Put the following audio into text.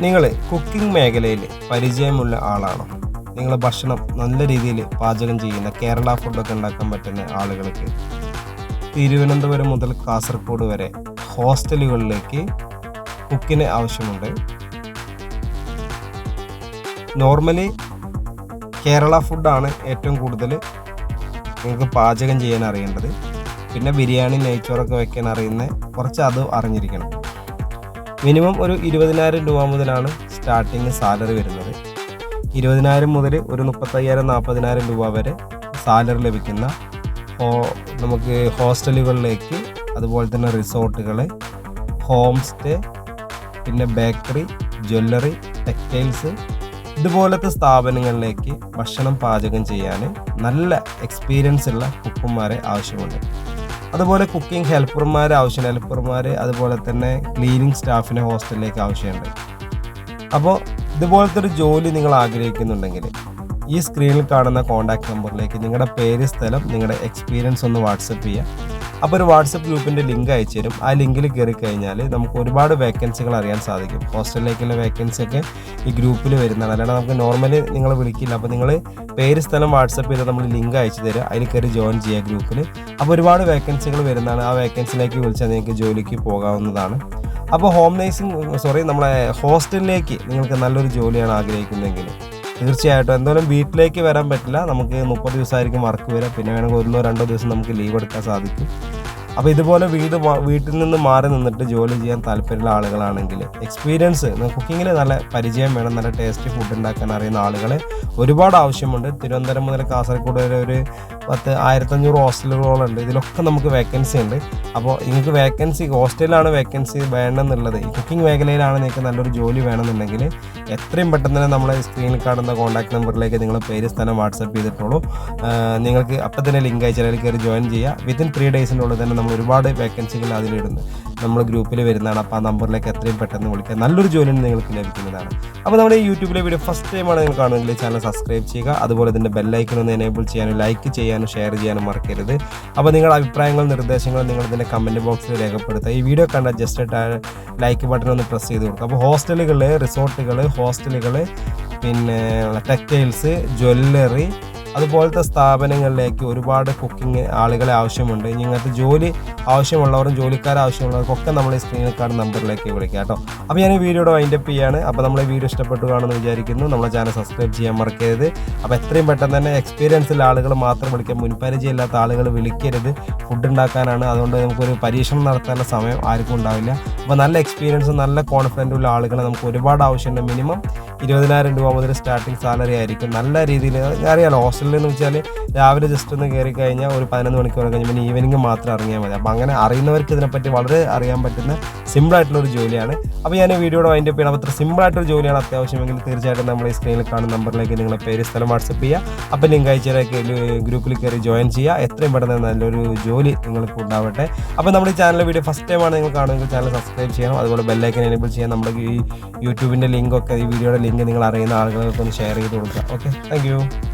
നിങ്ങൾ കുക്കിംഗ് മേഖലയിൽ പരിചയമുള്ള ആളാണോ? നിങ്ങൾ ഭക്ഷണം നല്ല രീതിയിൽ പാചകം ചെയ്യുന്ന കേരള ഫുഡൊക്കെ ഉണ്ടാക്കാൻ പറ്റുന്ന ആളുകൾക്ക് തിരുവനന്തപുരം മുതൽ കാസർഗോഡ് വരെ ഹോസ്റ്റലുകളിലേക്ക് കുക്കിന് ആവശ്യമുണ്ട്. നോർമലി കേരള ഫുഡാണ് ഏറ്റവും കൂടുതൽ നിങ്ങൾക്ക് പാചകം ചെയ്യാൻ അറിയേണ്ടത്. പിന്നെ ബിരിയാണി നെയ്ച്ചോറൊക്കെ വെക്കാൻ അറിയുന്ന കുറച്ച് അത് അറിഞ്ഞിരിക്കണം. മിനിമം ഒരു ഇരുപതിനായിരം രൂപ മുതലാണ് സ്റ്റാർട്ടിങ് സാലറി വരുന്നത്. ഇരുപതിനായിരം മുതൽ ഒരു മുപ്പത്തയ്യായിരം നാൽപ്പതിനായിരം രൂപ വരെ സാലറി ലഭിക്കുന്ന നമുക്ക് ഹോസ്റ്റലുകളിലേക്ക് അതുപോലെ തന്നെ റിസോർട്ടുകൾ ഹോം സ്റ്റേ പിന്നെ ബേക്കറി ജ്വല്ലറി ടെക്സ്റ്റൈൽസ് ഇതുപോലത്തെ സ്ഥാപനങ്ങളിലേക്ക് ഭക്ഷണം പാചകം ചെയ്യാൻ നല്ല എക്സ്പീരിയൻസ് ഉള്ള കുക്കുമാരെ ആവശ്യമുണ്ട്. അതുപോലെ കുക്കിംഗ് ഹെൽപ്പർമാർ ആവശ്യമില്ല ഹെൽപ്പർമാർ അതുപോലെ തന്നെ ക്ലീനിങ് സ്റ്റാഫിനെ ഹോസ്റ്റലിലേക്ക് ആവശ്യമുണ്ട്. അപ്പോൾ ഇതുപോലത്തെ ഒരു ജോലി നിങ്ങൾ ആഗ്രഹിക്കുന്നുണ്ടെങ്കിൽ ഈ സ്ക്രീനിൽ കാണുന്ന കോൺടാക്ട് നമ്പറിലേക്ക് നിങ്ങളുടെ പേര് സ്ഥലം നിങ്ങളുടെ എക്സ്പീരിയൻസ് ഒന്ന് വാട്സപ്പ് ചെയ്യുക അപ്പോൾ ഒരു വാട്സപ്പ് ഗ്രൂപ്പിന്റെ ലിങ്ക് അയച്ചു തരും. ആ ലിങ്കിൽ കയറി കഴിഞ്ഞാൽ നമുക്ക് ഒരുപാട് വേക്കൻസികൾ അറിയാൻ സാധിക്കും. ഹോസ്റ്റലിലേക്കുള്ള വേക്കൻസി ഒക്കെ ഈ ഗ്രൂപ്പിൽ വരുന്നതാണ്. അല്ലാണ്ട് നമുക്ക് നോർമലി നിങ്ങൾ വിളിക്കില്ല. അപ്പോൾ നിങ്ങൾ പേര് സ്ഥലം വാട്സപ്പ് ചെയ്താൽ നമ്മൾ ലിങ്ക് അയച്ചു തരിക. അതിൽ കയറി ജോയിൻ ചെയ്യുക ഗ്രൂപ്പിൽ അപ്പോൾ ഒരുപാട് വേക്കൻസികൾ വരുന്നതാണ്. ആ വേക്കൻസിയിലേക്ക് വിളിച്ചാൽ നിങ്ങൾക്ക് ജോലിക്ക് പോകാവുന്നതാണ്. അപ്പോൾ ഹോം നേഴ്സിംഗ് സോറി നമ്മളെ ഹോസ്റ്റലിലേക്ക് നിങ്ങൾക്ക് നല്ലൊരു ജോലിയാണ് ആഗ്രഹിക്കുന്നതെങ്കിൽ തീർച്ചയായിട്ടും. എന്തായാലും വീട്ടിലേക്ക് വരാൻ പറ്റില്ല. നമുക്ക് മുപ്പത് ദിവസമായിരിക്കും വർക്ക് വരിക. പിന്നെ വേണമെങ്കിൽ ഒന്നോ രണ്ടോ ദിവസം നമുക്ക് ലീവ് എടുക്കാൻ സാധിക്കും. അപ്പോൾ ഇതുപോലെ വീട് വീട്ടിൽ നിന്ന് മാറി നിന്നിട്ട് ജോലി ചെയ്യാൻ താല്പര്യമുള്ള ആളുകളാണെങ്കിൽ എക്സ്പീരിയൻസ് കുക്കിങ്ങിൽ നല്ല പരിചയം വേണം. നല്ല ടേസ്റ്റി ഫുഡ് ഉണ്ടാക്കാൻ അറിയുന്ന ആളുകളെ ഒരുപാട് ആവശ്യമുണ്ട്. തിരുവനന്തപുരം മുതൽ കാസർഗോഡ് വരെ ഒരു പത്ത് ആയിരത്തഞ്ഞൂറ് ഉണ്ട് ഇതിലൊക്കെ നമുക്ക് വേക്കൻസി ഉണ്ട്. അപ്പോൾ നിങ്ങൾക്ക് വേക്കൻസി ഹോസ്റ്റലിലാണ് വേക്കൻസി വേണമെന്നുള്ളത്. കുക്കിംഗ് മേഖലയിലാണ് നിങ്ങൾക്ക് നല്ലൊരു ജോലി വേണമെന്നുണ്ടെങ്കിൽ എത്രയും പെട്ടെന്ന് തന്നെ നമ്മളെ സ്ക്രീനിൽ കാണുന്ന കോൺടാക്ട് നമ്പറിലേക്ക് നിങ്ങൾ പേര് സ്ഥലം വാട്സപ്പ് ചെയ്തിട്ടുള്ളൂ. നിങ്ങൾക്ക് അപ്പം തന്നെ ലിങ്ക് അയച്ചാൽ കയറി ജോയിൻ ചെയ്യുക. വിത്തിൻ ത്രീ ഡേയ്സിന്റെ ഉള്ളിൽ തന്നെ നമ്മൾ ഒരുപാട് വേക്കൻസികൾ അതിലിടുന്നു. നമ്മൾ ഗ്രൂപ്പിൽ വരുന്നതാണ്. അപ്പോൾ ആ നമ്പറിലേക്ക് എത്രയും പെട്ടെന്ന് വിളിക്കുക നല്ലൊരു ജോലി നിങ്ങൾക്ക് ലഭിക്കുന്നതാണ്. അപ്പോൾ നമ്മുടെ ഈ യൂട്യൂബിലെ വീഡിയോ ഫസ്റ്റ് ടൈമാണ് നിങ്ങൾ കാണുമെങ്കിൽ ചാനൽ സബ്സ്ക്രൈബ് ചെയ്യുക. അതുപോലെ ഇതിന്റെ ബെല്ലൈക്കൺ ഒന്ന് എനേബിൾ ചെയ്യാനും ലൈക്ക് ചെയ്യാനും ഷെയർ ചെയ്യാനും മറക്കരുത്. അപ്പോൾ നിങ്ങളുടെ അഭിപ്രായങ്ങളും നിർദ്ദേശങ്ങളും നിങ്ങൾ ഇതിന്റെ കമന്റ് ബോക്സിൽ രേഖപ്പെടുത്തുക. ഈ വീഡിയോ കണ്ട ജസ്റ്റ് ലൈക്ക് ബട്ടൺ ഒന്ന് പ്രസ് ചെയ്ത് കൊടുക്കുക. അപ്പോൾ ഹോസ്റ്റലുകൾ റിസോർട്ടുകൾ ഹോസ്റ്റലുകൾ പിന്നെ ടെക്സ്റ്റൈൽസ് ജ്വല്ലറി അതുപോലത്തെ സ്ഥാപനങ്ങളിലേക്ക് ഒരുപാട് കുക്കിംഗ് ആളുകളെ ആവശ്യമുണ്ട്. ഇങ്ങനത്തെ ജോലി ആവശ്യമുള്ളവരും ജോലിക്കാർ ആവശ്യമുള്ളവർക്കൊക്കെ നമ്മൾ ഈ സ്ക്രീനിൽ കാണുന്ന നമ്പറിലേക്ക് വിളിക്കാം കേട്ടോ. അപ്പോൾ ഞാൻ ഈ വീഡിയോയുടെ വൈൻഡപ്പ് ചെയ്യാണ്. അപ്പോൾ നമ്മൾ ഈ വീഡിയോ ഇഷ്ടപ്പെട്ടു കാണുമെന്ന് വിചാരിക്കുന്നു. നമ്മളെ ചാനൽ സബ്സ്ക്രൈബ് ചെയ്യാൻ മറക്കരുത്. അപ്പോൾ എത്രയും പെട്ടെന്ന് തന്നെ എക്സ്പീരിയൻസ് ഉള്ള ആളുകൾ മാത്രം വിളിക്കാം മുൻപരിചയമില്ലാത്ത ആളുകൾ വിളിക്കരുത്. ഫുഡ് ഉണ്ടാക്കാനാണ്. അതുകൊണ്ട് നമുക്കൊരു പരീക്ഷണം നടത്താനുള്ള സമയം ആർക്കും ഉണ്ടാവില്ല. അപ്പോൾ നല്ല എക്സ്പീരിയൻസും നല്ല കോൺഫിഡന്റ് ഉള്ള ആളുകളെ നമുക്ക് ഒരുപാട് ആവശ്യമുണ്ട്. മിനിമം ഇരുപതിനായിരം രൂപ മുതൽ സ്റ്റാർട്ടിങ് സാലറി ആയിരിക്കും. നല്ല രീതിയിൽ അറിയാലോ ഹോസ്റ്റലിൽ എന്ന് വെച്ചാൽ രാവിലെ ജസ്റ്റ് ഒന്ന് കയറി കഴിഞ്ഞാൽ ഒരു പതിനൊന്ന് മണിക്കൂർ കഴിഞ്ഞ് പിന്നെ ഈവനിങ് മാത്രം ഇറങ്ങിയാൽ മതി. അപ്പോൾ അങ്ങനെ അറിയുന്നവർക്ക് ഇതിനെപ്പറ്റി വളരെ അറിയാൻ പറ്റുന്ന സിമ്പിൾ ആയിട്ടുള്ള ഒരു ജോലിയാണ്. അപ്പോൾ ഞാൻ ഈ വീഡിയോയുടെ വൈൻഡ് അപ്പ് ചെയ്യണം. അത്ര സിമ്പിൾ ആയിട്ടൊരു ജോലിയാണ് അത്യാവശ്യമെങ്കിൽ തീർച്ചയായിട്ടും നമ്മൾ ഈ സ്ക്രീനിൽ കാണുന്ന നമ്പറിലേക്ക് നിങ്ങളുടെ പേര് സ്ഥലം വാട്സപ്പ് ചെയ്യുക അപ്പോൾ ലിങ്ക് അയച്ചേക്ക് ഗ്രൂപ്പിൽ കയറി ജോയിൻ ചെയ്യുക എത്രയും പെട്ടെന്ന് നല്ലൊരു ജോലി നിങ്ങൾക്ക് ഉണ്ടാവട്ടെ. അപ്പോൾ നമ്മുടെ ഈ ചാനൽ വീഡിയോ ഫസ്റ്റ് ടൈമാണ് നിങ്ങൾ കാണുമെങ്കിൽ ചാനൽ സബ്സ്ക്രൈബ് ചെയ്യണം. അതുപോലെ ബെല്ലൈക്കൻ എനേബിൾ ചെയ്യാൻ നമ്മുടെ ഈ യൂട്യൂബിന്റെ ലിങ്കൊക്കെ ഈ വീഡിയോയുടെ ലിങ്ക് നിങ്ങൾ അറിയുന്ന ആളുകൾക്ക് ഒന്ന് ഷെയർ ചെയ്ത് കൊടുക്കുക. Okay thank